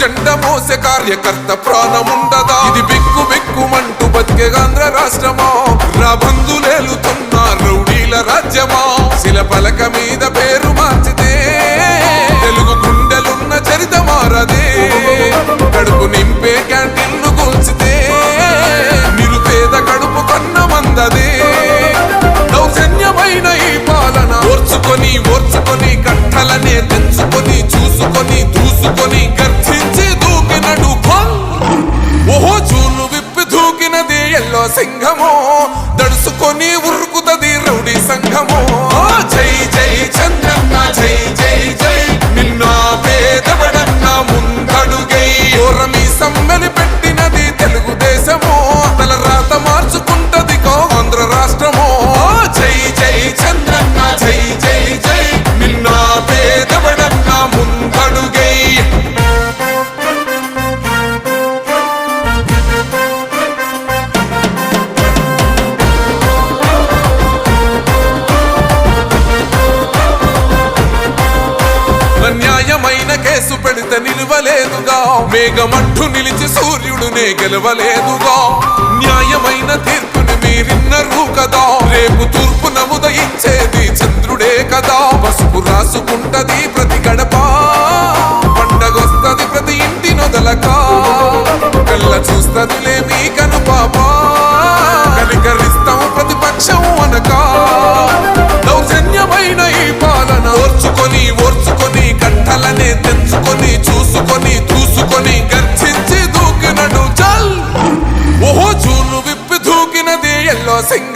జెండ మోసే కార్యకర్త ప్రాణముండదా? ఇది బిక్కు బిక్కుమంటూ బతికే ఆంధ్ర రాష్ట్రమా? రా రౌడీల రాజ్యమా? శిల పలక మీద గెలవలేదుగా. మేఘమంటు నిలిచి సూర్యుడునే గెలవలేదుగా. న్యాయమైన తీర్పుని మీరిన్నరు కదా. sing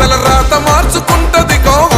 తల రాత మార్చుకుంటది గోవా.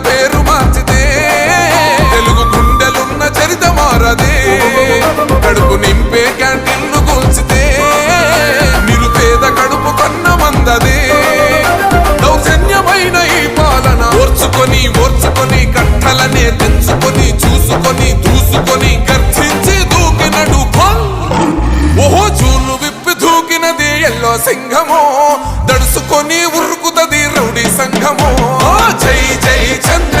Yellow సింహమో దడుసుకొని ఉరుకుతది rowdy సంఘమో. జై జై చంద్ర